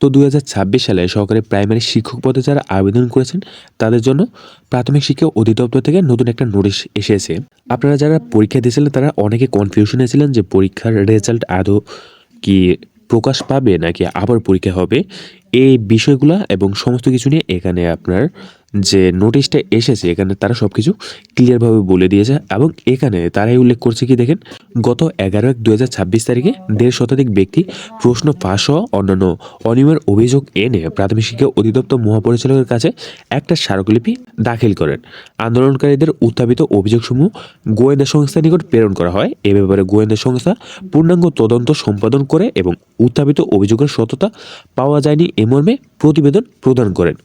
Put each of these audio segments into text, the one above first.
তো দু হাজার ছাব্বিশ সালে সরকারি প্রাইমারি শিক্ষক পদে যারা আবেদন করেছেন, তাদের জন্য প্রাথমিক শিক্ষা অধিদপ্তর থেকে নতুন একটা নোটিশ এসেছে। আপনারা যারা পরীক্ষা দিয়েছিলেন, তারা অনেকে কনফিউশনে ছিলেন যে পরীক্ষার রেজাল্ট আদৌ কি প্রকাশ পাবে নাকি আবার পরীক্ষা হবে। এই বিষয়গুলো এবং সমস্ত কিছু নিয়ে এখানে আপনার যে নোটিশটা এসেছে, এখানে তারা সব কিছু ক্লিয়ারভাবে বলে দিয়েছে এবং এখানে তারাই উল্লেখ করছে কি দেখেন, গত এগারো এক দু তারিখে দেড় শতাধিক ব্যক্তি প্রশ্ন ফাঁস হওয়া অন্যান্য অনিয়মের অভিযোগ এনে প্রাথমিক শিক্ষা অধিদপ্তর মহাপরিচালকের কাছে একটা স্মারকলিপি দাখিল করেন। আন্দোলনকারীদের উত্থাপিত অভিযোগসমূহ গোয়েন্দা সংস্থার নিকট প্রেরণ করা হয়। এ ব্যাপারে গোয়েন্দা সংস্থা পূর্ণাঙ্গ তদন্ত সম্পাদন করে এবং উত্থাপিত অভিযোগের সততা পাওয়া যায়নি এ মর্মে প্রতিবেদন প্রদান করেন।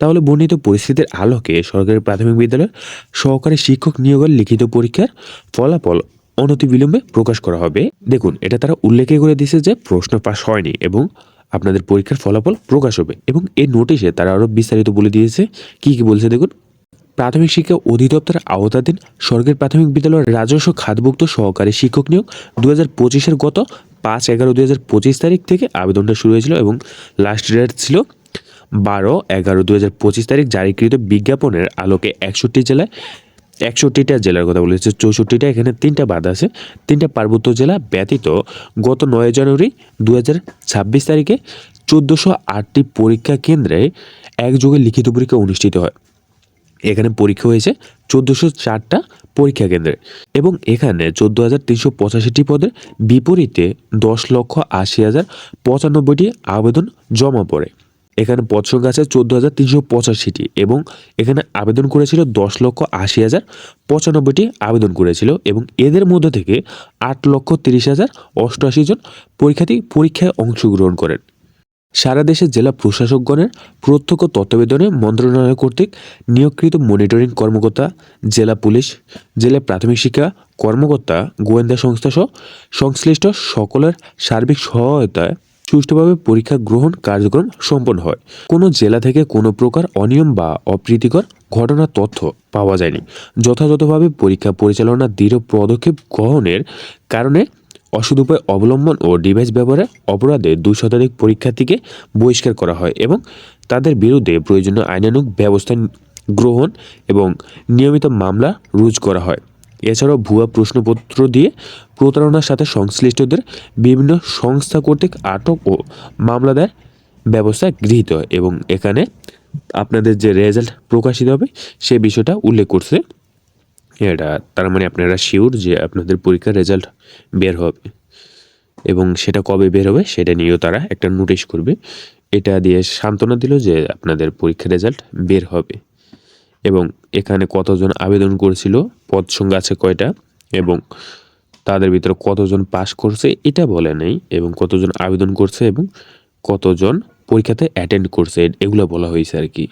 তাহলে বর্ণিত পরিস্থিতির আলোকে সরকারি প্রাথমিক বিদ্যালয়ের সহকারী শিক্ষক নিয়োগের লিখিত পরীক্ষার ফলাফল অনতিবিলম্বে প্রকাশ করা হবে। দেখুন, এটা তারা উল্লেখে করে দিয়েছে যে প্রশ্ন পাশ হয়নি এবং আপনাদের পরীক্ষার ফলাফল প্রকাশ হবে এবং এই নোটিশে তারা আরও বিস্তারিত বলে দিয়েছে। কি কি বলছে দেখুন? প্রাথমিক শিক্ষা অধিদপ্তরের আওতাধীন সরকারি প্রাথমিক বিদ্যালয়ের রাজস্ব খাতভুক্ত সহকারী শিক্ষক নিয়োগ দু হাজার গত পাঁচ এগারো দু হাজার পঁচিশ তারিখ থেকে আবেদনটা শুরু হয়েছিল এবং লাস্ট ডেট ছিল বারো, এগারো দু হাজার পঁচিশ তারিখ জারিকৃত বিজ্ঞাপনের আলোকে একষট্টি জেলায় একষট্টিটা জেলার কথা বলেছে, চৌষট্টিটা, এখানে তিনটা বাদ আছে। তিনটা পার্বত্য জেলা ব্যতীত গত নয় জানুয়ারি দু ছাব্বিশ তারিখে চোদ্দোশো আটটি পরীক্ষা কেন্দ্রে একযোগে লিখিত পরীক্ষা অনুষ্ঠিত হয়। এখানে পরীক্ষা হয়েছে চোদ্দোশো চারটা পরীক্ষা কেন্দ্রে এবং এখানে চোদ্দ হাজার তিনশো পঁচাশিটি পদের বিপরীতে দশ লক্ষ আশি হাজার পঁচানব্বইটি আবেদন জমা পড়ে। এখানে সংখ্যা আছে চোদ্দ হাজার তিনশো পঁচাশিটি এবং এখানে আবেদন করেছিল দশ লক্ষ আশি হাজার পঁচানব্বইটি আবেদন করেছিল এবং এদের মধ্যে থেকে আট লক্ষ তিরিশ হাজার অষ্টআশি জন পরীক্ষার্থী পরীক্ষায় অংশগ্রহণ করেন। সারা দেশে জেলা প্রশাসকগণের প্রত্যক্ষ তত্ত্বাবধানে মন্ত্রণালয় কর্তৃক নিয়োগকৃত মনিটরিং কর্মকর্তা, জেলা পুলিশ, জেলা প্রাথমিক শিক্ষা কর্মকর্তা, গোয়েন্দা সংস্থা সহ সংশ্লিষ্ট সকলের সার্বিক সহায়তায় সুষ্ঠুভাবে পরীক্ষা গ্রহণ কার্যক্রম সম্পন্ন হয়। কোনো জেলা থেকে কোনো প্রকার অনিয়ম বা অপ্রীতিকর ঘটনার তথ্য পাওয়া যায়নি। যথাযথভাবে পরীক্ষা পরিচালনা দৃঢ় পদক্ষেপ গ্রহণের কারণে অসৎ উপায় অবলম্বন ও ডিভাইস ব্যবহারে অপরাধে দুই শতাধিক পরীক্ষার্থীকে বহিষ্কার করা হয় এবং তাদের বিরুদ্ধে প্রয়োজনীয় আইনানুগ ব্যবস্থা গ্রহণ এবং নিয়মিত মামলা রুজ করা হয়। এছাড়াও ভুয়া প্রশ্নপত্র দিয়ে প্রতারণার সাথে সংশ্লিষ্টদের বিভিন্ন সংস্থা কর্তৃক আটক ও মামলা দেওয়ার ব্যবস্থা গৃহীত হয় এবং এখানে আপনাদের যে রেজাল্ট প্রকাশিত হবে সে বিষয়টা উল্লেখ করছে। এটা তার মানে আপনারা শিওর যে আপনাদের পরীক্ষার রেজাল্ট বের হবে এবং সেটা কবে বের হবে সেটা নিয়েও তারা একটা নোটিশ করবে। এটা দিয়ে সান্ত্বনা দিল যে আপনাদের পরীক্ষার রেজাল্ট বের হবে। এবং এখানে কতজন আবেদন করেছিল, পদ সংখ্যা আছে কয়টা, এবং তাদের ভিতরে কতজন পাশ করছে এটা বলে নেই, এবং কতজন আবেদন করছে এবং কতজন পরীক্ষাতে অ্যাটেন্ড করছে, এগুলো বলা হয়েছে আর কি।